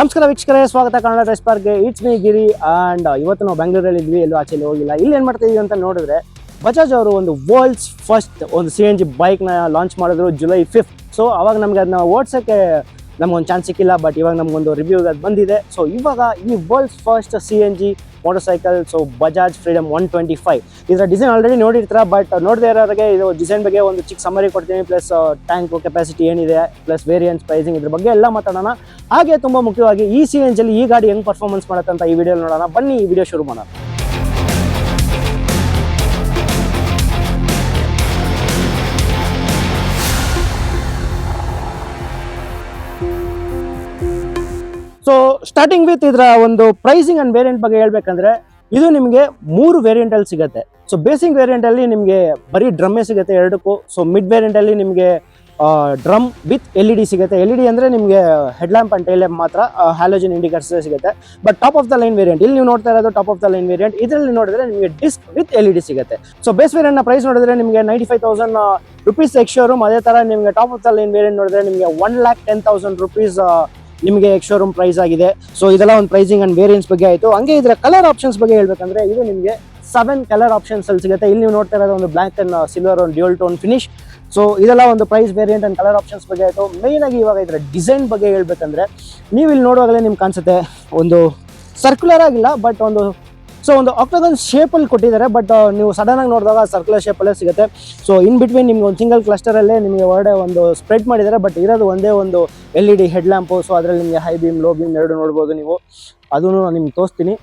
ನಮಸ್ಕಾರ ವೀಕ್ಷಕರೇ, ಸ್ವಾಗತ ಕನ್ನಡ ಪಾರ್ಕ್ಗೆ. ಇಟ್ಸ್ ಮೀ ಗಿರಿ ಆ್ಯಂಡ್ ಇವತ್ತು ನಾವು ಬೆಂಗಳೂರಲ್ಲಿ ಇದ್ವಿ ಎಲ್ಲೂ ಆಚೆಲ್ಲಿ ಹೋಗಿಲ್ಲ. ಇಲ್ಲಿ ಏನು ಮಾಡ್ತಾ ಅಂತ ನೋಡಿದ್ರೆ ಬಜಾಜ್ ಅವರು ಒಂದು ವರ್ಲ್ಡ್ಸ್ ಫಸ್ಟ್ ಒಂದು ಸಿ ಎನ್ ಜಿ ಬೈಕ್ನ ಲಾಂಚ್ ಮಾಡಿದ್ರು ಜುಲೈ ಫಿಫ್ತ್ ಸೊ ಅವಾಗ ನಮ್ಗೆ ಅದನ್ನ ಓಡ್ಸೋಕ್ಕೆ ನಮಗೊಂದು ಚಾನ್ಸ್ ಸಿಕ್ಕಿಲ್ಲ ಬಟ್ ಇವಾಗ ನಮ್ಗೊಂದು ರಿವ್ಯೂ ಅದು ಬಂದಿದೆ. ಸೊ ಇವಾಗ ಈ world's first C N G motorcycle so Bajaj Freedom one twenty five ಇದರ ಡಿಸೈನ್ ಆಲ್ರೆಡಿ ನೋಡಿರ್ತೀರ ಬಟ್ ನೋಡದೇ ಇರೋರಿಗೆ ಇದು ಡಿಸೈನ್ ಬಗ್ಗೆ ಒಂದು ಚಿಕ್ಕ ಸಮರಿ ಕೊಡ್ತೀನಿ ಪ್ಲಸ್ ಟ್ಯಾಂಕ್ ಕೆಪಾಸಿಟಿ ಏನಿದೆ ಪ್ಲಸ್ ವೇರಿಯನ್ಸ್ ಪ್ರೈಸಿಂಗ್ ಇದ್ರ ಬಗ್ಗೆ ಎಲ್ಲ ಮಾತಾಡೋಣ. ಹಾಗೆ ತುಂಬ ಮುಖ್ಯವಾಗಿ ಈ ಸಿ ಈ ಗಾಡಿ ಹೆಂಗೆ ಪರ್ಫಾರ್ಮೆನ್ಸ್ ಮಾಡುತ್ತೆ ಅಂತ ಈ ವಿಡಿಯೋ ನೋಡೋಣ. ಬನ್ನಿ, ಈ ವಿಡಿಯೋ ಶುರು ಮಾಡೋಣ. ಸೊ ಸ್ಟಾರ್ಟಿಂಗ್ ವಿತ್ ಇದರ ಒಂದು ಪ್ರೈಸಿಂಗ್ ಅಂಡ್ ವೇರಿಯಂಟ್ ಬಗ್ಗೆ ಹೇಳ್ಬೇಕಂದ್ರೆ, ಇದು ನಿಮಗೆ ಮೂರು ವೇರಿಯಂಟ್ ಅಲ್ಲಿ ಸಿಗುತ್ತೆ. ಸೊ ಬೇಸಿಕ್ ವೇರಿಯಂಟ್ ಅಲ್ಲಿ ನಿಮಗೆ ಬರೀ ಡ್ರಮ್ಮೇ ಸಿಗುತ್ತೆ ಎರಡಕ್ಕೂ. ಸೊ ಮಿಡ್ ವೇರಿಯಂಟ್ ಅಲ್ಲಿ ನಿಮಗೆ drum with L E D ಸಿಗುತ್ತೆ. ಎಲ್ ಇ ಡಿ ಅಂದರೆ ನಿಮಗೆ ಹೆಡ್ಲ್ಯಾಂಪ್ ಅಂಡ್ ಟೈಲ್ ಲ್ಯಾಂಪ್ ಮಾತ್ರ ಹ್ಯಾಲೋಜನ್ ಇಂಡಿಕೇಟರ್ಸ್ ಸಿಗುತ್ತೆ. But top of the line variant ಇಲ್ಲಿ ನೀವು ನೋಡ್ತಾ ಇರೋದು top of the line variant ಇದರಲ್ಲಿ ನೋಡಿದ್ರೆ ನಿಮಗೆ disc with L E D ಸಿಗುತ್ತೆ. ಸೊ ಬೇಸ್ ವೇರಿಯಂಟ್ನ ಪ್ರೈಸ್ ನೋಡಿದ್ರೆ ನಿಮಗೆ ninety five thousand rupees ex showroom ಅದೇ ಥರ ನಿಮಗೆ top of the line variant ನೋಡಿದ್ರೆ ನಿಮಗೆ one lakh ten thousand rupees ನಿಮಗೆ ಎಕ್ಸ್ ಶೋರೂಮ್ ಪ್ರೈಸ್ ಆಗಿದೆ. ಸೊ ಇದೆಲ್ಲ ಒಂದು ಪ್ರೈಸಿಂಗ್ ಅಂಡ್ ವೇರಿಯನ್ಸ್ ಬಗ್ಗೆ ಆಯಿತು. ಹಂಗೆ ಇದರ ಕಲರ್ ಆಪ್ಷನ್ಸ್ ಬಗ್ಗೆ ಹೇಳಬೇಕಂದ್ರೆ ಇದು ನಿಮಗೆ ಸೆವೆನ್ ಕಲರ್ ಆಪ್ಷನ್ಸ್ ಅಲ್ಲಿ ಸಿಗುತ್ತೆ. ಇಲ್ಲಿ ನೀವು ನೋಡ್ತಾ ಇರೋದು ಒಂದು ಬ್ಲ್ಯಾಕ್ ಅಂಡ್ ಸಿಲ್ವರ್ ಒಂದು ಡ್ಯೂಲ್ ಟೋನ್ ಫಿನಿಶ್ ಸೊ ಇದೆಲ್ಲ ಒಂದು price variant and colour options ಬಗ್ಗೆ ಆಯಿತು. ಮೇಯ್ನ್ ಆಗಿ ಇವಾಗ ಇದರ ಡಿಸೈನ್ ಬಗ್ಗೆ ಹೇಳ್ಬೇಕಂದ್ರೆ ನೀವು ಇಲ್ಲಿ ನೋಡುವಾಗಲೇ ನಿಮ್ಗೆ ಕಾಣಿಸುತ್ತೆ, ಒಂದು ಸರ್ಕ್ಯುಲರ್ ಆಗಿಲ್ಲ ಬಟ್ ಒಂದು ಸೊ ಒಂದು ಆಕ್ಟಗನ್ ಶೇಪಲ್ಲಿ ಕೊಟ್ಟಿದ್ದಾರೆ ಬಟ್ ನೀವು ಸಡನ್ ಆಗಿ ನೋಡಿದಾಗ ಸರ್ಕ್ಯುಲರ್ ಶೇಪಲ್ಲೇ ಸಿಗುತ್ತೆ. ಸೊ ಇನ್ ಬಿಟ್ವೀನ್ ನಿಮ್ಗೆ ಒಂದು ಸಿಂಗಲ್ ಕ್ಲಸ್ಟರಲ್ಲೇ ನಿಮಗೆ ಹೊರಡೆ ಒಂದು ಸ್ಪ್ರೆಡ್ ಮಾಡಿದ್ದಾರೆ ಬಟ್ ಇರೋದು ಒಂದೇ ಒಂದು L E D head lamp so ಅದರಲ್ಲಿ ನಿಮಗೆ ಹೈ ಬೀಮ್ ಲೋ ಬೀಮ್ ಎರಡು ನೋಡ್ಬೋದು ನೀವು. ಅದನ್ನು ನಾನು ನಿಮ್ಗೆ ತೋರಿಸ್ತೀನಿ.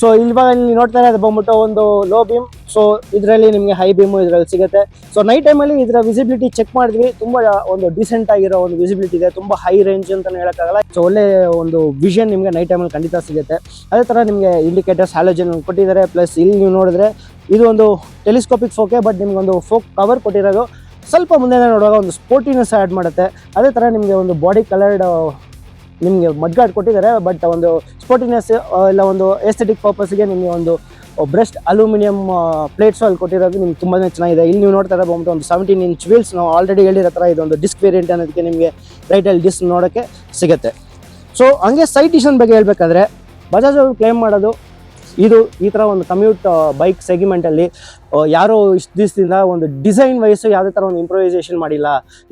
ಸೊ ಇವಾಗ ನೀವು ನೋಡ್ತಾ ಇರೋದು ಬಂದ್ಬಿಟ್ಟು ಒಂದು ಲೋ ಬೀಮ್ ಸೊ ಇದರಲ್ಲಿ ನಿಮಗೆ ಹೈ ಬೀಮು ಇದರಲ್ಲಿ ಸಿಗುತ್ತೆ. ಸೊ ನೈಟ್ ಟೈಮಲ್ಲಿ ಇದರ ವಿಸಿಬಿಲಿಟಿ ಚೆಕ್ ಮಾಡಿದ್ವಿ. ತುಂಬ ಒಂದು ಡಿಸೆಂಟ್ ಆಗಿರೋ ಒಂದು ವಿಸಿಬಿಲಿಟಿ ಇದೆ. ತುಂಬ ಹೈ ರೇಂಜ್ ಅಂತಲೇ ಹೇಳೋಕ್ಕಾಗಲ್ಲ. ಸೊ ಒಳ್ಳೆ ಒಂದು ವಿಷನ್ ನಿಮಗೆ ನೈಟ್ ಟೈಮಲ್ಲಿ ಖಂಡಿತ ಸಿಗುತ್ತೆ. ಅದೇ ಥರ ನಿಮಗೆ ಇಂಡಿಕೇಟರ್ಸ್ ಹ್ಯಾಲೋಜನ್ ಕೊಟ್ಟಿದ್ದಾರೆ. ಪ್ಲಸ್ ಇಲ್ಲಿ ನೀವು ನೋಡಿದ್ರೆ ಇದು ಒಂದು ಟೆಲಿಸ್ಕೋಪಿಕ್ ಫೋಕೆ ಬಟ್ ನಿಮ್ಗೆ ಒಂದು ಫೋಕ್ ಕವರ್ ಕೊಟ್ಟಿರೋದು. ಸ್ವಲ್ಪ ಮುಂದೆ ನೋಡುವಾಗ ಒಂದು ಸ್ಪೋರ್ಟಿನೆಸ್ ಆ್ಯಡ್ ಮಾಡುತ್ತೆ. ಅದೇ ಥರ ನಿಮಗೆ ಒಂದು ಬಾಡಿ ಕಲರ್ಡ್ ನಿಮಗೆ ಮಡ್ಗಾಡ್ ಕೊಟ್ಟಿದ್ದಾರೆ ಬಟ್ ಒಂದು ಸ್ಪೋರ್ಟಿನೆಸ್ ಇಲ್ಲ ಒಂದು ಎಸ್ಥೆಟಿಕ್ ಪರ್ಪಸ್ಗೆ ನಿಮಗೆ ಒಂದು ಬ್ರೆಸ್ಟ್ ಅಲ್ಯೂಮಿನಿಯಂ ಪ್ಲೇಟ್ಸ್ ಅಲ್ಲಿ ಕೊಟ್ಟಿರೋದು ನಿಮ್ಗೆ ತುಂಬಾ ಚೆನ್ನಾಗಿದೆ. ಇಲ್ಲಿ ನೀವು ನೋಡ್ತಾ ಇರಬಹುದು ಒಂದು ಸೆವೆಂಟೀನ್ ಇಂಚ್ ವೀಲ್ಸ್ ನಾವು ಆಲ್ರೆಡಿ ಹೇಳಿರೋ ಥರ ಇದೊಂದು ಡಿಸ್ಕ್ ವೇರಿಯಂಟ್ ಅನ್ನೋದಕ್ಕೆ ನಿಮಗೆ ರೈಟಲ್ಲಿ ಡಿಸ್ಕ್ ನೋಡೋಕ್ಕೆ ಸಿಗುತ್ತೆ. ಸೊ ಹಂಗೆ ಸೈಟ್ ಡಿಶನ್ ಬಗ್ಗೆ ಹೇಳಬೇಕಾದ್ರೆ ಬಜಾಜ್ ಅವರು ಕ್ಲೇಮ್ ಮಾಡೋದು ಇದು ಈ ಥರ ಒಂದು ಕಮ್ಯೂಟ್ ಬೈಕ್ ಸೆಗ್ಮೆಂಟಲ್ಲಿ ಯಾರೋ ಇಷ್ಟು ದಿವಸದಿಂದ ಒಂದು ಡಿಸೈನ್ ವಯಸ್ಸು ಯಾವುದೇ ಥರ ಒಂದು ಇಂಪ್ರೂವೈಸೇಷನ್ ಮಾಡಿಲ್ಲ.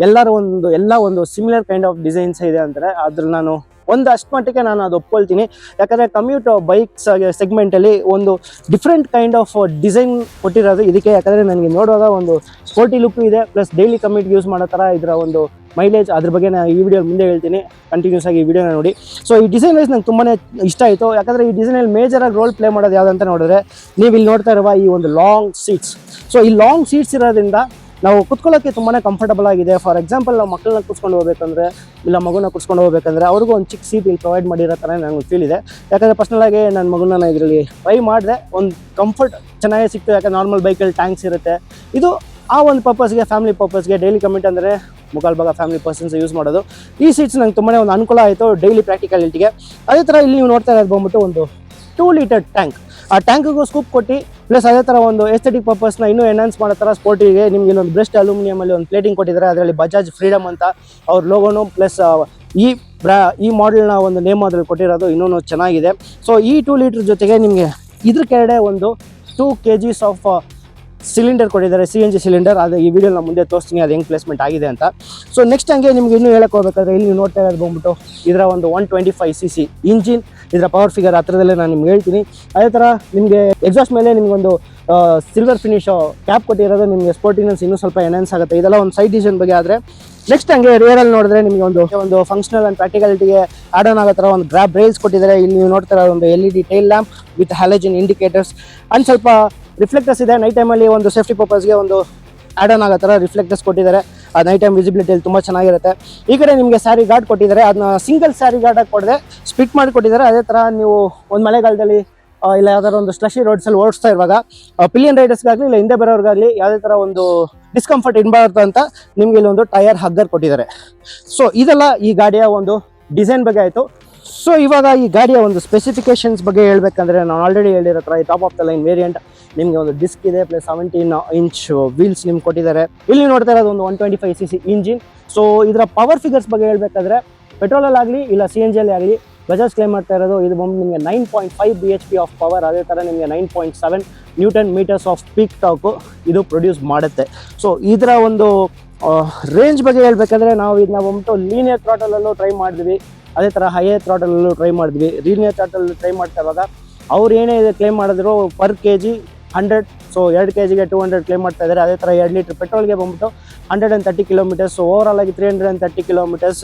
ಎಲ್ಲರೂ ಒಂದು, ಎಲ್ಲ ಒಂದು ಸಿಮಿಲರ್ ಕೈಂಡ್ ಆಫ್ ಡಿಸೈನ್ಸ್ ಇದೆ ಅಂತಾರೆ ಅದ್ರಲ್ಲಿ ನಾನು ಒಂದು ಅಷ್ಟು ಮಟ್ಟಿಗೆ ನಾನು ಅದು ಒಪ್ಕೊಳ್ತೀನಿ. ಯಾಕಂದರೆ ಕಮ್ಯೂಟ್ ಬೈಕ್ಸ್ ಸೆಗ್ಮೆಂಟಲ್ಲಿ ಒಂದು ಡಿಫ್ರೆಂಟ್ ಕೈಂಡ್ ಆಫ್ ಡಿಸೈನ್ ಕೊಟ್ಟಿರೋದು ಇದಕ್ಕೆ. ಯಾಕಂದರೆ ನನಗೆ ನೋಡುವಾಗ ಒಂದು ಸ್ಪೋರ್ಟಿ ಲುಕ್ ಇದೆ ಪ್ಲಸ್ ಡೈಲಿ ಕಮ್ಯೂಟ್ ಯೂಸ್ ಮಾಡೋ ಥರ ಇದರ ಒಂದು ಮೈಲೇಜ್ ಅದ್ರ ಬಗ್ಗೆ ನಾನು ಈ ವಿಡಿಯೋ ಮುಂದೆ ಹೇಳ್ತೀನಿ. ಕಂಟಿನ್ಯೂಸ್ ಆಗಿ ಈ ವಿಡಿಯೋನ ನೋಡಿ. ಸೊ ಈ ಡಿಸೈನ್ ವೈಸ್ ನಂಗೆ ತುಂಬಾ ಇಷ್ಟ ಆಯಿತು. ಯಾಕಂದರೆ ಈ ಡಿಸೈನಲ್ಲಿ ಮೇಜರಾಗಿ ರೋಲ್ ಪ್ಲೇ ಮಾಡೋದು ಯಾವುದಂತ ನೋಡಿದ್ರೆ ನೀವು ಇಲ್ಲಿ ನೋಡ್ತಾ ಇರುವ ಈ ಒಂದು ಲಾಂಗ್ ಸೀಟ್ಸ್ ಸೊ ಈ ಲಾಂಗ್ ಸೀಟ್ಸ್ ಇರೋದ್ರಿಂದ ನಾವು ಕುತ್ಕೊಳ್ಳೋಕ್ಕೆ ತುಂಬಾ ಕಂಫರ್ಟಬಲ್ ಆಗಿದೆ. ಫಾರ್ ಎಕ್ಸಾಂಪಲ್ ನಾವು ಮಕ್ಕಳನ್ನ ಕೂತ್ಕೊಂಡು ಹೋಗ್ಬೇಕಂದ್ರೆ ಇಲ್ಲ ಮಗುನ ಕೂತ್ಕೊಂಡು ಹೋಗ್ಬೇಕಂದ್ರೆ ಅವ್ರಿಗೂ ಒಂದು ಚಿಕ್ಕ ಸೀಟ್ ಇಲ್ಲಿ ಪ್ರೊವೈಡ್ ಮಾಡಿರೋ ಥರ ನನಗೆ ಫೀಲ್ ಇದೆ. ಯಾಕಂದರೆ ಪರ್ಸ್ನಲಾಗಿ ನನ್ನ ಮಗುನ ಇದರಲ್ಲಿ ಟ್ರೈ ಮಾಡಿದೆ. ಒಂದು ಕಂಫರ್ಟ್ ಚೆನ್ನಾಗೇ ಸಿಕ್ತು. ಯಾಕಂದ್ರೆ ನಾರ್ಮಲ್ ಬೈಕಲ್ಲಿ ಟ್ಯಾಂಕ್ಸ್ ಇರುತ್ತೆ. ಇದು ಆ ಒಂದು ಪರ್ಪಸ್ಗೆ ಫ್ಯಾಮಿಲಿ ಪರ್ಪಸ್ಗೆ ಡೈಲಿ ಕಮಿಟ್ ಅಂದರೆ ಮುಖಾಲ್ ಭಾಗ ಫ್ಯಾಮಿಲಿ ಪರ್ಸನ್ಸ್ ಯೂಸ್ ಮಾಡೋದು. ಈ ಸೀಟ್ಸ್ ನಂಗೆ ತುಂಬಾ ಒಂದು ಅನುಕೂಲ ಆಯಿತು ಡೈಲಿ ಪ್ರಾಕ್ಟಿಕಲಿಟಿಗೆ ಅದೇ ಥರ ಇಲ್ಲಿ ನೀವು ನೋಡ್ತಾ ಇರೋದು ಬಂದ್ಬಿಟ್ಟು ಒಂದು ಟೂ ಲೀಟರ್ ಟ್ಯಾಂಕ್ ಆ ಟ್ಯಾಂಕ್ಗೂ ಸ್ಕೂಪ್ ಕೊಟ್ಟು ಪ್ಲಸ್ ಅದೇ ಥರ ಒಂದು ಎಸ್ಥೆಟಿಕ್ ಪರ್ಪಸ್ನ ಇನ್ನೂ ಎನ್ಹಾನ್ಸ್ ಮಾಡೋ ಥರ ಸ್ಪೋರ್ಟಿಗೆ ನಿಮ್ಗೆ ಇಲ್ಲೊಂದು ಬ್ರೆಸ್ಟ್ ಅಲ್ಯೂಮಿನಿಯಮಲ್ಲಿ ಒಂದು ಪ್ಲೇಟಿಂಗ್ ಕೊಟ್ಟಿದ್ದಾರೆ. ಅದರಲ್ಲಿ ಬಜಾಜ್ ಫ್ರೀಡಮ್ ಅಂತ ಅವ್ರ ಲೋಗೋನು ಪ್ಲಸ್ ಈ ಬ್ರಾ, ಈ ಮಾಡೆಲ್ನ ಒಂದು ನೇಮ್ ಅದ್ರಲ್ಲಿ ಕೊಟ್ಟಿರೋದು ಇನ್ನೂ ಚೆನ್ನಾಗಿದೆ. ಸೊ ಈ ಟೂ ಲೀಟ್ರ್ ಜೊತೆಗೆ ನಿಮಗೆ ಇದ್ರ ಕೆಳಗಡೆ ಒಂದು two K Gs of cylinder ಕೊಟ್ಟಿದ್ದಾರೆ ಸಿ ಎನ್ ಜಿ ಸಿಲಿಂಡರ್. ಅದು ಈ ವಿಡಿಯೋ ನಾನು ಮುಂದೆ ತೋರಿಸ್ತೀನಿ, ಅದು ಹೆಂಗೆ ಪ್ಲೇಸ್ಮೆಂಟ್ ಆಗಿದೆ ಅಂತ. ಸೊ ನೆಕ್ಸ್ಟ್ ಹಂಗೆ ನಿಮ್ಗೆ ಇನ್ನೂ ಹೇಳಕ್ಕೆ ಹೋಗ್ಬೇಕಾದ್ರೆ, ಇಲ್ಲಿ ನೀವು ನೋಡ್ತಾ ಇರೋದು ಬಂದ್ಬಿಟ್ಟು ಇದರ ಒಂದು one twenty five C C engine ಇದರ ಪವರ್ ಫಿಗರ್ ಹತ್ರದಲ್ಲೇ ನಾನು ನಿಮ್ಗೆ ಹೇಳ್ತೀನಿ. ಅದೇ ಥರ ನಿಮಗೆ ಎಕ್ಸಾಸ್ಟ್ ಮೇಲೆ ನಿಮಗೊಂದು ಸಿಲ್ವರ್ ಫಿನಿಶ್ ಕ್ಯಾಪ್ ಕೊಟ್ಟಿರೋದು ನಿಮಗೆ ಸ್ಪೋರ್ಟಿನೆನ್ಸ್ ಇನ್ನೂ ಸ್ವಲ್ಪ ಎನ್ಹಾನ್ಸ್ ಆಗುತ್ತೆ. ಇದೆಲ್ಲ ಒಂದು ಸೈಡ್ ಡಿಸೈನ್ ಬಗ್ಗೆ ಆದರೆ ನೆಕ್ಸ್ಟ್ ಹಂಗೆ ರಿಯರಲ್ಲಿ ನೋಡಿದ್ರೆ ನಿಮಗೆ ಒಂದು ಒಂದು ಫಂಕ್ಷನಲ್ ಆ್ಯಂಡ್ ಪ್ರಾಕ್ಟಿಕಾಲಿಟಿಗೆ ಆಡ್ ಆನ್ ಆಗೋ ಥರ ಒಂದು ಗ್ರಾಬ್ ರೈಲ್ಸ್ ಕೊಟ್ಟಿದ್ದಾರೆ. ಇಲ್ಲಿ ನೀವು ನೋಡ್ತಾ ಇರೋದು ಒಂದು L E D tail lamp with halogen indicators and ಸ್ವಲ್ಪ ರಿಫ್ಲೆಕ್ಟರ್ಸ್ ಇದೆ. ನೈಟ್ ಟೈಮಲ್ಲಿ ಒಂದು ಸೇಫ್ಟಿ ಪರ್ಪಸ್ಗೆ ಒಂದು ಆ್ಯಡ್ ಆನ್ ಆಗೋ ಥರ ರಿಫ್ಲೆಕ್ಟರ್ಸ್ ಕೊಟ್ಟಿದ್ದಾರೆ. ಆ ನೈಟ್ ಟೈಮ್ ವಿಸಿಬಿಲಿಟಿಯಲ್ಲಿ ತುಂಬ ಚೆನ್ನಾಗಿರುತ್ತೆ. ಈ ಕಡೆ ನಿಮಗೆ ಸ್ಯಾರಿ ಗಾರ್ಡ್ ಕೊಟ್ಟಿದ್ದಾರೆ. ಅದನ್ನ ಸಿಂಗಲ್ ಸ್ಯಾರಿ ಗಾರ್ಡಾಗಿ ಕೊಡದೆ ಸ್ಪಿಟ್ ಮಾಡಿ ಕೊಟ್ಟಿದ್ದಾರೆ. ಅದೇ ಥರ ನೀವು ಒಂದು ಮಳೆಗಾಲದಲ್ಲಿ ಇಲ್ಲ ಯಾವ್ದಾದ್ರು ಒಂದು ಸ್ಲಶಿ ರೋಡ್ಸಲ್ಲಿ ಓಡಿಸ್ತಾ ಇರುವಾಗ ಪಿಲಿಯನ್ ರೈಡರ್ಸ್ಗಾಗಲಿ ಇಲ್ಲ ಹಿಂದೆ ಬರೋರ್ಗಾಗಲಿ ಯಾವುದೇ ಥರ ಒಂದು ಡಿಸ್ಕಂಫರ್ಟ್ ಇನ್ಬಾರ್ದು ಅಂತ ನಿಮಗೆ ಇಲ್ಲಿ ಒಂದು ಟೈರ್ ಹಗ್ಗರ್ ಕೊಟ್ಟಿದ್ದಾರೆ. ಸೊ ಇದೆಲ್ಲ ಈ ಗಾಡಿಯ ಒಂದು ಡಿಸೈನ್ ಬಗ್ಗೆ ಆಯಿತು. ಸೊ ಇವಾಗ ಈ ಗಾಡಿಯ ಒಂದು ಸ್ಪೆಸಿಫಿಕೇಶನ್ಸ್ ಬಗ್ಗೆ ಹೇಳಬೇಕಂದ್ರೆ ನಾನು ಆಲ್ರೆಡಿ ಹೇಳಿರೋ ಥರ ಈ top of the line variant ನಿಮಗೆ ಒಂದು ಡಿಸ್ಕ್ ಇದೆ ಪ್ಲಸ್ ಸೆವೆಂಟೀನ್ ಇಂಚ್ ವೀಲ್ಸ್ ನಿಮ್ಗೆ ಕೊಟ್ಟಿದ್ದಾರೆ. ಇಲ್ಲಿ ನೋಡ್ತಾ ಇರೋದು ಒಂದು one twenty five C C engine so ಇದರ ಪವರ್ ಫಿಗರ್ಸ್ ಬಗ್ಗೆ ಹೇಳ್ಬೇಕಾದ್ರೆ ಪೆಟ್ರೋಲಲ್ಲಾಗಲಿ ಇಲ್ಲ ಸಿ ಎನ್ ಜಿಯಲ್ಲಿ ಆಗಲಿ ಬಜಾಜ್ ಕ್ಲೇಮ್ ಮಾಡ್ತಾ ಇರೋದು, ಇದು ನಿಮಗೆ nine point five B H P of power ಅದೇ ಥರ ನಿಮಗೆ nine point seven newton metres of peak torque ಇದು ಪ್ರೊಡ್ಯೂಸ್ ಮಾಡುತ್ತೆ. ಸೊ ಇದರ ಒಂದು ರೇಂಜ್ ಬಗ್ಗೆ ಹೇಳಬೇಕಂದ್ರೆ ನಾವು ಇದನ್ನ ಬಂದ್ಬಿಟ್ಟು ಲೀನಿಯರ್ ಥ್ರಾಟಲಲ್ಲೂ ಟ್ರೈ ಮಾಡಿದ್ವಿ. ಅದೇ ಥರ ಹೈಯರ್ ಥ್ರಾಟಲಲ್ಲೂ ಟ್ರೈ ಮಾಡಿದ್ವಿ. ರೀನಿಯರ್ ಥ್ರಾಟಲ್ ಟ್ರೈ ಮಾಡ್ತಾ ಇವಾಗ ಅವ್ರು ಏನೇ ಇದೆ ಕ್ಲೇಮ್ ಮಾಡಿದ್ರು per K G hundred so ಎರಡು ಕೆ ಜಿಗೆ ಟೂ ಹಂಡ್ರೆಡ್ ಕ್ಲೇಮ್ ಮಾಡ್ತಾ ಇದ್ದಾರೆ. ಅದೇ ಥರ ಎರಡು ಲೀಟ್ರ್ ಪೆಟ್ರೋಲ್ಗೆ ಬಂದ್ಬಿಟ್ಟು hundred and thirty kilometres over ಆಗಿ three hundred and thirty kilometres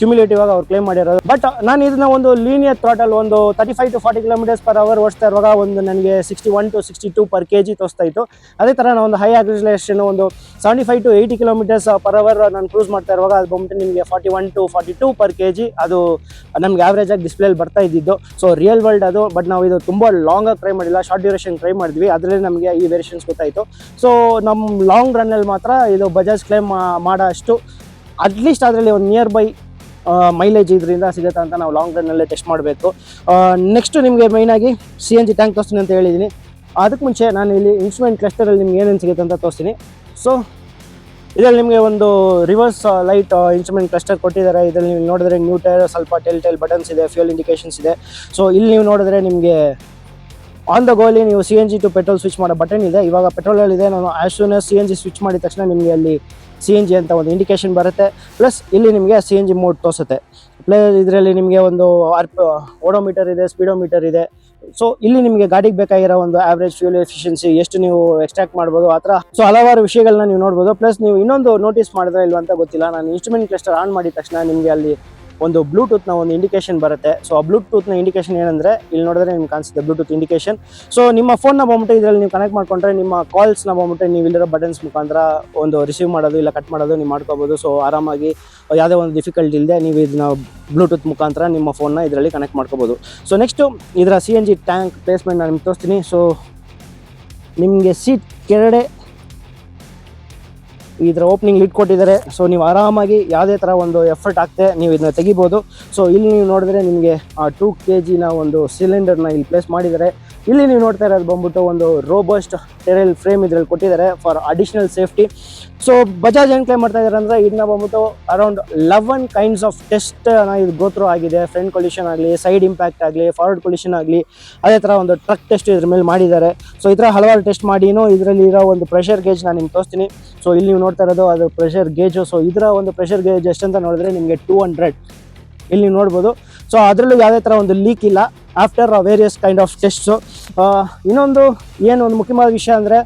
cumulative ಆಗಿ ಅವ್ರು ಕ್ಲೇಮ್ ಮಾಡಿರೋದು. ಬಟ್ ನಾನು ಇದನ್ನ ಒಂದು ಲೀನಿಯರ್ ಥ್ರಾಟಲ್ ಒಂದು thirty five to forty kilometres per hour ಓಡಿಸ್ತಾ ಇರುವಾಗ ಒಂದು ನನಗೆ sixty one to sixty two per K G ತೋರಿಸ್ತಾ ಇತ್ತು. ಅದೇ ಥರ ನಾನು ಒಂದು ಹೈ ಆಕ್ಸಿಲೇಷನ್ ಒಂದು seventy five to eighty kilometres per hour ನಾನು ಕ್ರೂಸ್ ಮಾಡ್ತಾ ಇರುವಾಗ ಅದು ಬಂದ್ಬಿಟ್ಟು ನಿಮಗೆ forty one to forty two per K G ಅದು ನಮ್ಗೆ ಆವ್ರೇಜ್ ಆಗಿ ಡಿಸ್ಪ್ಲೇಲಿ ಬರ್ತಾ ಇದ್ದಿದ್ದು. ಸೊ ರಿಯಲ್ ವರ್ಲ್ಡ್ ಅದು. ಬಟ್ ನಾವು ಇದು ತುಂಬ ಲಾಂಗಾಗಿ ಟ್ರೈ ಮಾಡಿಲ್ಲ. ಶಾರ್ಟ್ ಡ್ಯೂರೇಷನ್ ಟ್ರೈ ಮಾಡಿದ್ವಿ. ಅದರಲ್ಲಿ ನಮಗೆ ಈ ವೇರಿಯೇಷನ್ಸ್ ಗೊತ್ತಾಯಿತು. ಸೊ ನಮ್ಮ ಲಾಂಗ್ ರನ್ನಲ್ಲಿ ಮಾತ್ರ ಇದು ಬಜಾಜ್ ಕ್ಲೇಮ್ ಮಾಡೋ ಅಷ್ಟು ಅಟ್ಲೀಸ್ಟ್ ಅದರಲ್ಲಿ ಒಂದು ನಿಯರ್ ಬೈ ಮೈಲೇಜ್ ಇದರಿಂದ ಸಿಗುತ್ತೆ ಅಂತ ನಾವು ಲಾಂಗ್ ರನ್ನಲ್ಲೇ ಟೆಸ್ಟ್ ಮಾಡಬೇಕು. ನೆಕ್ಸ್ಟ್ ನಿಮಗೆ ಮೈನಾಗಿ ಸಿ ಎನ್ ಜಿ ಟ್ಯಾಂಕ್ ತೋರಿಸ್ತೀನಿ ಅಂತ ಹೇಳಿದ್ದೀನಿ ಅದಕ್ಕೆ ಮುಂಚೆ ನಾನು ಇಲ್ಲಿ ಇನ್ಸ್ಟ್ರೂಮೆಂಟ್ ಕ್ಲಸ್ಟರಲ್ಲಿ ನಿಮ್ಗೆ ಏನೇನು ಸಿಗುತ್ತೆ ಅಂತ ತೋರಿಸ್ತೀನಿ. ಸೊ ಇದರಲ್ಲಿ ನಿಮಗೆ ಒಂದು ರಿವರ್ಸ್ ಲೈಟ್ ಇನ್ಸ್ಟ್ರೂಮೆಂಟ್ ಕ್ಲಸ್ಟರ್ ಕೊಟ್ಟಿದ್ದಾರೆ. ಇದರಲ್ಲಿ ನೀವು ನೋಡಿದ್ರೆ ನ್ಯೂ ಟೈರ್ ಸ್ವಲ್ಪ ಟೆಲ್ ಟೆಲ್ ಬಟನ್ಸ್ ಇದೆ ಫ್ಯೂಲ್ ಇಂಡಿಕೇಶನ್ಸ್ ಇದೆ. ಸೊ ಇಲ್ಲಿ ನೀವು ನೋಡಿದ್ರೆ ನಿಮಗೆ ಆನ್ ದ ಗೋಲಿ ನೀವು C N G to petrol switch ಮಾಡೋ ಬಟನ್ ಇದೆ. ಇವಾಗ ಪೆಟ್ರೋಲಲ್ಲಿ ಇದೆ. ನಾನು as soon C N G switch ಮಾಡಿದ ತಕ್ಷಣ ನಿಮಗೆ ಅಲ್ಲಿ ಸಿ ಎನ್ ಜಿ ಅಂತ ಒಂದು ಇಂಡಿಕೇಶನ್ ಬರುತ್ತೆ. ಪ್ಲಸ್ ಇಲ್ಲಿ ನಿಮಗೆ ಸಿ ಎನ್ ಜಿ ಮೋಡ್ ತೋರಿಸುತ್ತೆ. ಪ್ಲಸ್ ಇದರಲ್ಲಿ ನಿಮಗೆ ಒಂದು ಆರ್ ಓಡೋಮೀಟರ್ ಇದೆ ಸ್ಪೀಡೋಮೀಟರ್ ಇದೆ. ಸೊ ಇಲ್ಲಿ ನಿಮಗೆ ಗಾಡಿಗೆ ಬೇಕಾಗಿರೋ ಒಂದು ಆವ್ರೇಜ್ ಫ್ಯೂಲ್ ಎಫಿಷಿಯನ್ಸಿ ಎಷ್ಟು ನೀವು ಎಕ್ಸ್ಟ್ರಾಕ್ಟ್ ಮಾಡ್ಬೋದು, ಆ ಥರ. ಸೊ ಹಲವಾರು ವಿಷಯಗಳನ್ನ ನೀವು ನೋಡ್ಬೋದು. ಪ್ಲಸ್ ನೀವು ಇನ್ನೊಂದು ನೋಟಿಸ್ ಮಾಡಿದ್ರೆ ಅಂತ ಗೊತ್ತಿಲ್ಲ. ನಾನು ಇನ್ಸ್ಟ್ರೂಮೆಂಟ್ ಕ್ಲಸ್ಟರ್ ಆನ್ ಮಾಡಿದ ತಕ್ಷಣ ನಿಮಗೆ ಅಲ್ಲಿ ಒಂದು ಬ್ಲೂಟೂತ್ನ ಒಂದು ಇಂಡಿಕೇಶನ್ ಬರುತ್ತೆ. ಸೊ ಆ ಬ್ಲೂಟೂತ್ನ ಇಂಡಿಕೇಶನ್ ಏನಂದರೆ, ಇಲ್ಲಿ ನೋಡಿದ್ರೆ ನಿಮ್ಗೆ ಕಾಣಿಸುತ್ತೆ ಬ್ಲೂಟೂತ್ ಇಂಡಿಕೇಶನ್ ಸೊ ನಿಮ್ಮ ಫೋನ್ನ ಬಂದ್ಬಿಟ್ಟು ಇದರಲ್ಲಿ ನೀವು ಕನೆಕ್ಟ್ ಮಾಡ್ಕೊಂಡ್ರೆ, ನಿಮ್ಮ ಕಾಲ್ಸ್ನ ಬಂದ್ಬಿಟ್ಟು ನೀವು ಇಲ್ಲಿರೋ ಬಟನ್ಸ್ ಮುಖಾಂತರ ಒಂದು ರಿಸೀವ್ ಮಾಡೋದು ಇಲ್ಲ ಕಟ್ ಮಾಡೋದು ನೀವು ಮಾಡ್ಕೋಬೋದು. ಸೊ ಆರಾಮಾಗಿ ಯಾವುದೇ ಒಂದು ಡಿಫಿಕಲ್ಟಿ ಇಲ್ಲದೆ ನೀವು ಇದನ್ನ ಬ್ಲೂಟೂತ್ ಮುಖಾಂತರ ನಿಮ್ಮ ಫೋನ್ನ ಇದರಲ್ಲಿ ಕನೆಕ್ಟ್ ಮಾಡ್ಕೋಬೋದು. ಸೊ ನೆಕ್ಸ್ಟು ಇದರ C N G tank placement ನಾನು ನಿಮ್ಗೆ ತೋರಿಸ್ತೀನಿ. ಸೊ ನಿಮಗೆ ಸೀಟ್ ಕೆಳಗಡೆ ಇದರ ಓಪನಿಂಗ್ ಲಿಡ್ ಕೊಟ್ಟಿದ್ದಾರೆ. ಸೊ ನೀವು ಆರಾಮಾಗಿ ಯಾವುದೇ ಥರ ಒಂದು ಎಫರ್ಟ್ ಆಗ್ತೆ ನೀವು ಇದನ್ನ ತೆಗಿಬೋದು. ಸೊ ಇಲ್ಲಿ ನೀವು ನೋಡಿದ್ರೆ ನಿಮಗೆ, ಆ ಟೂ ಕೆ ಜಿನ ಒಂದು ಸಿಲಿಂಡರ್ನ ಇಲ್ಲಿ ಪ್ಲೇಸ್ ಮಾಡಿದ್ದಾರೆ. ಇಲ್ಲಿ ನೀವು ನೋಡ್ತಾ ಇರೋದು ಬಂದ್ಬಿಟ್ಟು ಒಂದು ರೋಬಸ್ಟ್ ಟೆರಲ್ ಫ್ರೇಮ್ ಇದ್ರಲ್ಲಿ ಕೊಟ್ಟಿದ್ದಾರೆ for additional safety so Bajaj ಏನು ಕ್ಲೈಮ್ ಮಾಡ್ತಾ ಇದ್ದಾರೆ ಅಂದರೆ ಇದನ್ನ ಬಂದ್ಬಿಟ್ಟು around eleven kinds of test ಇದು ಗೋತ್ರೋ ಆಗಿದೆ. ಫ್ರಂಟ್ ಕೊಲ್ಯೂಷನ್ ಆಗಲಿ ಸೈಡ್ ಇಂಪ್ಯಾಕ್ಟ್ ಆಗಲಿ ಫಾರ್ವರ್ಡ್ ಕೊಲ್ಯೂಷನ್ ಆಗಲಿ, ಅದೇ ಥರ ಒಂದು ಟ್ರಕ್ ಟೆಸ್ಟ್ ಇದ್ರ ಮೇಲೆ ಮಾಡಿದ್ದಾರೆ. ಸೊ ಈ ಥರ ಹಲವಾರು ಟೆಸ್ಟ್ ಮಾಡಿನೂ ಇದರಲ್ಲಿ ಇರೋ ಒಂದು ಪ್ರೆಷರ್ ಗೇಜ್ ನಾನು ನಿಮ್ಗೆ ತೋರಿಸ್ತೀನಿ. ಸೊ ಇಲ್ಲಿ ನೀವು ನೋಡ್ತಾ ಇರೋದು ಅದು ಪ್ರೆಷರ್ ಗೇಜು ಸೊ ಇದರ ಒಂದು ಪ್ರೆಷರ್ ಗೇಜ್ ಎಷ್ಟಂತ ನೋಡಿದ್ರೆ ನಿಮಗೆ ಟೂ ಹಂಡ್ರೆಡ್ ಇಲ್ಲಿ ನೋಡ್ಬೋದು. ಸೊ ಅದರಲ್ಲೂ ಯಾವುದೇ ಥರ ಒಂದು ಲೀಕ್ ಇಲ್ಲ. After various kind of tests ಇನ್ನೊಂದು ಏನು ಒಂದು ಮುಖ್ಯವಾದ ವಿಷಯ ಅಂದರೆ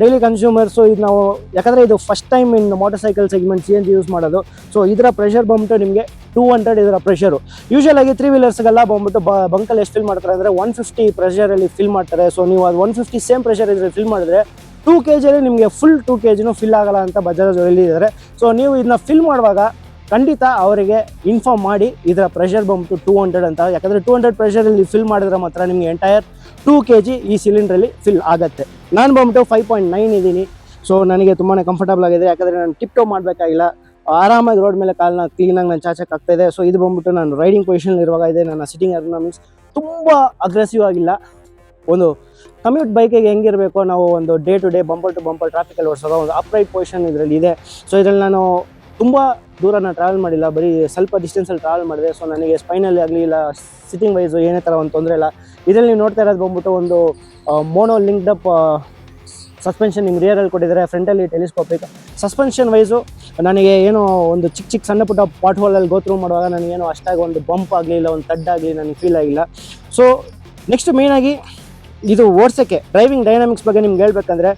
ಡೈಲಿ ಕನ್ಸ್ಯೂಮರ್ಸು ಇದು ನಾವು, ಯಾಕಂದರೆ ಇದು first time in motorcycle segment C N G use ಮಾಡೋದು. ಸೊ ಇದರ ಪ್ರೆಷರ್ ಬಂದ್ಬಿಟ್ಟು ನಿಮಗೆ ಟೂ ಹಂಡ್ರೆಡ್ ಇದರ ಪ್ರೆಷರು ಯೂಶಲ್ ಆಗಿ ತ್ರೀ ವೀಲರ್ಸ್ಗೆಲ್ಲ ಬಂದ್ಬಿಟ್ಟು ಬ ಬಂಕಲ್ಲಿ ಎಷ್ಟು ಫಿಲ್ ಮಾಡ್ತಾರೆ ಅಂದರೆ ಒನ್ ಫಿಫ್ಟಿ ಪ್ರೆಷರಲ್ಲಿ ಫಿಲ್ ಮಾಡ್ತಾರೆ. ಸೊ ನೀವು ಅದು ಒನ್ ಫಿಫ್ಟಿ ಸೇಮ್ ಪ್ರೆಷರ್ ಇದ್ರಲ್ಲಿ ಫಿಲ್ ಮಾಡಿದ್ರೆ ಟೂ ಕೆ ಜಿಯಲ್ಲಿ ನಿಮಗೆ ಫುಲ್ ಟೂ ಕೆ ಜಿನೂ ಫಿಲ್ ಆಗಲ್ಲ ಅಂತ ಬಜಾಜ್ ಹೇಳಿದ್ದಾರೆ. ಸೊ ನೀವು ಇದನ್ನ ಫಿಲ್ ಮಾಡುವಾಗ ಖಂಡಿತ ಅವರಿಗೆ ಇನ್ಫಾರ್ಮ್ ಮಾಡಿ ಇದರ ಪ್ರೆಷರ್ ಬಂತು ಟೂ ಹಂಡ್ರೆಡ್ ಅಂತ. ಯಾಕಂದರೆ ಟೂ ಹಂಡ್ರೆಡ್ ಪ್ರೆಷರಲ್ಲಿ ಫಿಲ್ ಮಾಡಿದ್ರೆ ಮಾತ್ರ ನಿಮಗೆ ಎಂಟೈರ್ ಟೂ ಕೆ ಜಿ ಈ ಸಿಲಿಂಡ್ರಲ್ಲಿ ಫಿಲ್ ಆಗುತ್ತೆ. ನಾನು ಬಂದ್ಬಿಟ್ಟು ಫೈವ್ ಪಾಯಿಂಟ್ ನೈನ್ ಇದ್ದೀನಿ. ಸೊ ನನಗೆ ತುಂಬಾ ಕಂಫರ್ಟಬಲ್ ಆಗಿದೆ. ಯಾಕಂದರೆ ನಾನು ಟಿಪ್ ಟೋ ಮಾಡಬೇಕಾಗಿಲ್ಲ. ಆರಾಮಾಗಿ ರೋಡ್ ಮೇಲೆ ಕಾಲನ್ನ ಕ್ಲೀನಾಗಿ ನಾನು ಚಾಚಕ್ಕೆ ಇದೆ. ಸೊ ಇದು ಬಂದ್ಬಿಟ್ಟು ನಾನು ರೈಡಿಂಗ್ ಪೊಸಿಷನ್ ಇರುವಾಗ ಇದೆ. ನನ್ನ ಸಿಟ್ಟಿಂಗ್ ಎರ್ನಾಮಿಕ್ಸ್ ತುಂಬ ಅಗ್ರೆಸಿವ್ ಆಗಿಲ್ಲ. ಒಂದು ಕಮ್ಯೂಟ್ ಬೈಕಿಗೆ ಹೆಂಗಿರಬೇಕು ನಾವು ಒಂದು day to day bumper to bumper ಟ್ರಾಫಿಕಲ್ಲಿ ಓಡಿಸೋದು ಒಂದು ಅಪ್ರೈಟ್ ಪೊಸಿಷನ್ ಇದರಲ್ಲಿ ಇದೆ. ಸೊ ಇದರಲ್ಲಿ ನಾನು ತುಂಬ ದೂರ ನಾನು ಟ್ರಾವೆಲ್ ಮಾಡಿಲ್ಲ, ಬರೀ ಸ್ವಲ್ಪ ಡಿಸ್ಟೆನ್ಸಲ್ಲಿ ಟ್ರಾವೆಲ್ ಮಾಡಿದೆ. ಸೊ ನನಗೆ ಸ್ಪೈನಲ್ಲಿ ಆಗಲಿ ಇಲ್ಲ ಸಿಟ್ಟಿಂಗ್ ವೈಸು ಏನೇ ಥರ ಒಂದು ತೊಂದರೆ ಇಲ್ಲ. ಇದರಲ್ಲಿ ನೀವು ನೋಡ್ತಾ ಇರೋದು ಬಂದ್ಬಿಟ್ಟು ಒಂದು ಮೋನೋ ಲಿಂಕ್ಡ್ ಅಪ್ ಸಸ್ಪೆನ್ಷನ್ ನಿಮ್ಗೆ ರಿಯರಲ್ಲಿ ಕೊಟ್ಟಿದ್ದಾರೆ ಫ್ರಂಟಲ್ಲಿ ಟೆಲಿಸ್ಕೋಪಿಕ್ ಸಸ್ಪೆನ್ಷನ್ ವೈಸು ನನಗೆ ಏನೋ ಒಂದು ಚಿಕ್ಕ ಚಿಕ್ಕ ಸಣ್ಣ ಪುಟ್ಟ ಪಾಟ್ ಹೋಲಲ್ಲಿ ಗೋತ್ರೂ ಮಾಡುವಾಗ ನನಗೇನೋ ಅಷ್ಟಾಗಿ ಒಂದು ಬಂಪ್ ಆಗಲಿ ಇಲ್ಲ, ಒಂದು ತಡ್ಡಾಗಲಿ ನನಗೆ ಫೀಲ್ ಆಗಿಲ್ಲ. ಸೊ ನೆಕ್ಸ್ಟ್ ಮೇಯ್ನಾಗಿ ಇದು ಓಡ್ಸೋಕ್ಕೆ ಡ್ರೈವಿಂಗ್ ಡೈನಾಮಿಕ್ಸ್ ಬಗ್ಗೆ ನಿಮ್ಗೆ ಹೇಳ್ಬೇಕಂದ್ರೆ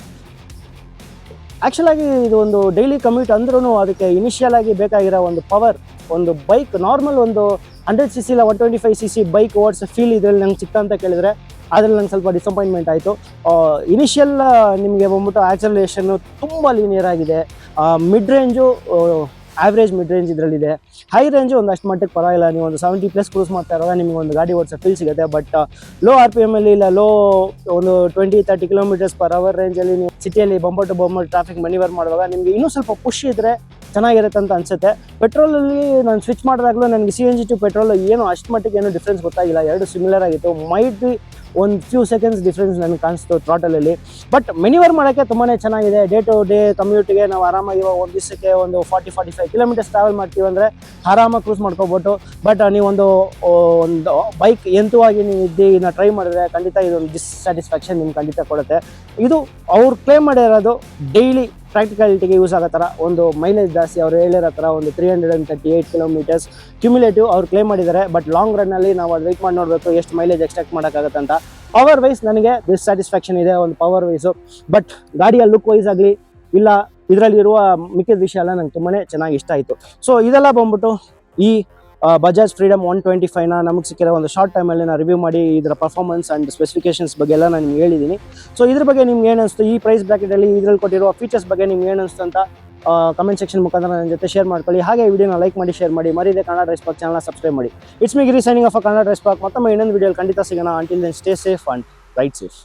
ಆ್ಯಕ್ಚುಲಾಗಿ ಇದು ಒಂದು ಡೈಲಿ ಕಮ್ಯೂಟ್ ಅಂದ್ರೂ ಅದಕ್ಕೆ ಇನಿಷಿಯಲ್ ಆಗಿ ಬೇಕಾಗಿರೋ ಒಂದು ಪವರ್ ಒಂದು ಬೈಕ್ ನಾರ್ಮಲ್ ಒಂದು ಹಂಡ್ರೆಡ್ ಸಿ ಸಿ ಇಲ್ಲ one twenty five C C bike ಓಡಿಸೋ feel ಇದರಲ್ಲಿ ನಂಗೆ ಸಿಕ್ತ ಅಂತ ಕೇಳಿದರೆ ಅದ್ರಲ್ಲಿ ನಂಗೆ ಸ್ವಲ್ಪ ಡಿಸಪಾಯಿಂಟ್ಮೆಂಟ್ ಆಯಿತು. ಇನಿಷಿಯಲ್ ನಿಮಗೆ ಬಂದ್ಬಿಟ್ಟು ಆ್ಯಕ್ಸಲೇಷನ್ನು ತುಂಬ ಲೀನಿಯರ್ ಆಗಿದೆ. Mid range average mid range ಇದರಲ್ಲಿದೆ ಹೈ ರೇಂಜು ಒಂದಷ್ಟು ಮಟ್ಟಕ್ಕೆ ಪರವಾಗಿಲ್ಲ. ನೀವು ಒಂದು ಸೆವೆಂಟಿ ಪ್ಲಸ್ ಕ್ರೂಸ್ ಮಾಡ್ತಾ ಇರೋದ ನಿಮಗೆ ಒಂದು ಗಾಡಿ ಓಡಿಸೋ ಫೀಲ್ ಸಿಗುತ್ತೆ. ಬಟ್ ಲೋ ಆರ್ ಪಿ ಎಮ್ಮಲ್ಲಿ ಇಲ್ಲ ಲೋ ಒಂದು twenty thirty kilometres per hour ರೇಂಜಲ್ಲಿ ನೀವು ಸಿಟಿಯಲ್ಲಿ bumper to bumper traffic manoeuvre ಮಾಡುವಾಗ ನಿಮಗೆ ಇನ್ನೂ ಸ್ವಲ್ಪ ಖುಷಿ ಇದ್ದರೆ ಚೆನ್ನಾಗಿರುತ್ತೆ ಅಂತ ಅನ್ಸುತ್ತೆ. ಪೆಟ್ರೋಲಲ್ಲಿ ನಾನು ಸ್ವಿಚ್ ಮಾಡಿದಾಗಲೂ ನನಗೆ C N G to petrol ಏನು ಅಷ್ಟು ಮಟ್ಟಿಗೆ ಏನು ಡಿಫ್ರೆನ್ಸ್ ಗೊತ್ತಾಗಿಲ್ಲ. ಎರಡು ಸಿಮಿಲರ್ ಆಗಿತ್ತು. ಮೈಟ್ ಬಿ ಒಂದು ಫ್ಯೂ ಸೆಕೆಂಡ್ಸ್ ಡಿಫ್ರೆನ್ಸ್ ನನಗೆ ಕಾಣಿಸ್ತು ಥ್ರಾಟಲಲ್ಲಿ ಬಟ್ ಮೆನಿವರ್ ಮಾಡೋಕ್ಕೆ ತುಂಬಾ ಚೆನ್ನಾಗಿದೆ. ಡೇ ಟು ಡೇ ಕಮ್ಯೂಟಿಗೆ ನಾವು ಆರಾಮಾಗಿ ಇವಾಗ ಒಂದು ದಿವಸಕ್ಕೆ ಒಂದು forty forty five kilometres travel ಮಾಡ್ತೀವಿ ಅಂದರೆ ಆರಾಮಾಗಿ ಕ್ರೂಸ್ ಮಾಡ್ಕೋಬೋದು. ಬಟ್ ನೀವೊಂದು ಒಂದು ಬೈಕ್ ಎಂತುವಾಗಿ ನೀವು ಇದ್ದು ಇದನ್ನ ಟ್ರೈ ಮಾಡಿದ್ರೆ ಖಂಡಿತ ಇದೊಂದು ಡಿಸ್ಸ್ಯಾಟಿಸ್ಫ್ಯಾಕ್ಷನ್ ನಿಮ್ಗೆ ಖಂಡಿತ ಕೊಡುತ್ತೆ. ಇದು ಅವ್ರು ಕ್ಲೇಮ್ ಮಾಡಿರೋದು ಡೈಲಿ ಪ್ರಾಕ್ಟಿಕಾಲಿಟಿಗೆ ಯೂಸ್ ಆಗೋ ಥರ ಒಂದು ಮೈಲೇಜ್ ಜಾಸ್ತಿ ಅವ್ರು ಹೇಳಿರೋ ಥರ ಒಂದು three hundred and thirty eight kilometres cumulative ಅವ್ರು ಕ್ಲೇಮ್ ಮಾಡಿದ್ದಾರೆ ಬಟ್ ಲಾಂಗ್ ರನ್ನಲ್ಲಿ ನಾವು ಅದು ವೆಯ್ಟ್ ಮಾಡಿ ನೋಡಬೇಕು ಎಷ್ಟು ಮೈಲೇಜ್ ಎಕ್ಸ್ಟ್ರಾಕ್ಟ್ ಮಾಡೋಕ್ಕಾಗತ್ತೆ ಅಂತ. ಪವರ್ ವೈಸ್ ನನಗೆ ಡಿಸ್ಸ್ಯಾಟಿಸ್ಫ್ಯಾಕ್ಷನ್ ಇದೆ, ಒಂದು ಪವರ್ ವೈಸು ಬಟ್ ಗಾಡಿಯ ಲುಕ್ ವೈಸ್ ಆಗಲಿ, ಇಲ್ಲ ಇದರಲ್ಲಿರುವ ಮಿಕ್ಕಿದ ವಿಷಯ ಎಲ್ಲ ನಂಗೆ ತುಂಬಾ ಚೆನ್ನಾಗಿ ಇಷ್ಟ ಆಯಿತು. ಸೊ ಇದೆಲ್ಲ ಬಂದ್ಬಿಟ್ಟು ಈ ಬಜಾಜ್ ಫ್ರೀಡಮ್ ಒನ್ ಟ್ವೆಂಟಿ ಫೈವ್ನ ನಮಗೆ ಸಿಕ್ಕಿರೋ ಒಂದು ಶಾರ್ಟ್ ಟೈಮಲ್ಲಿ ನಾನು ರಿವ್ಯೂ ಮಾಡಿ ಇದರ ಪರ್ಫಾರ್ಮೆನ್ಸ್ ಆ್ಯಂಡ್ ಸ್ಪೆಸಿಫಿಕೇಶನ್ಸ್ ಬಗ್ಗೆ ಎಲ್ಲ ನಾನು ನಿಮ್ಗೆ ಹೇಳಿದ್ದೀನಿ ಸೊ ಇದ್ರ ಬಗ್ಗೆ ನಿಮ್ಗೆ ಏನು ಈ ಪ್ರೈಸ್ ಬ್ರಾಕೆಟಲ್ಲಿ ಇದ್ರಲ್ಲಿ ಕೊಟ್ಟಿರುವ ಫೀಚರ್ಸ್ ಬಗ್ಗೆ ನಿಮ್ಗೆ ಏನು ಅನಿಸ್ತು ಅಂತ ಕಮೆಂಟ್ ಸೆಕ್ಷನ್ ಮುಖಾಂತರ ನನ್ನ ಜೊತೆ ಶೇರ್ ಮಾಡ್ಕೊಳ್ಳಿ. ಹಾಗೆ ವಿಡಿಯೋನ ಲೈಕ್ ಮಾಡಿ ಶೇರ್ ಮಾಡಿ. ಮರಿದೆ ಕನ್ನಡ ರೈಸ್ ಪಾಕ್ ಚಾನಲ್ನ ಸಬ್ಸ್ಕ್ರೈಬ್ ಮಾಡಿ. It's me Giri signing off Kannada rise pack ಮತ್ತೊಮ್ಮೆ ಇನ್ನೊಂದು ವಿಡಿಯೋ ಖಂಡಿತ ಸಿಗೋಣ. Until then stay safe and ride safe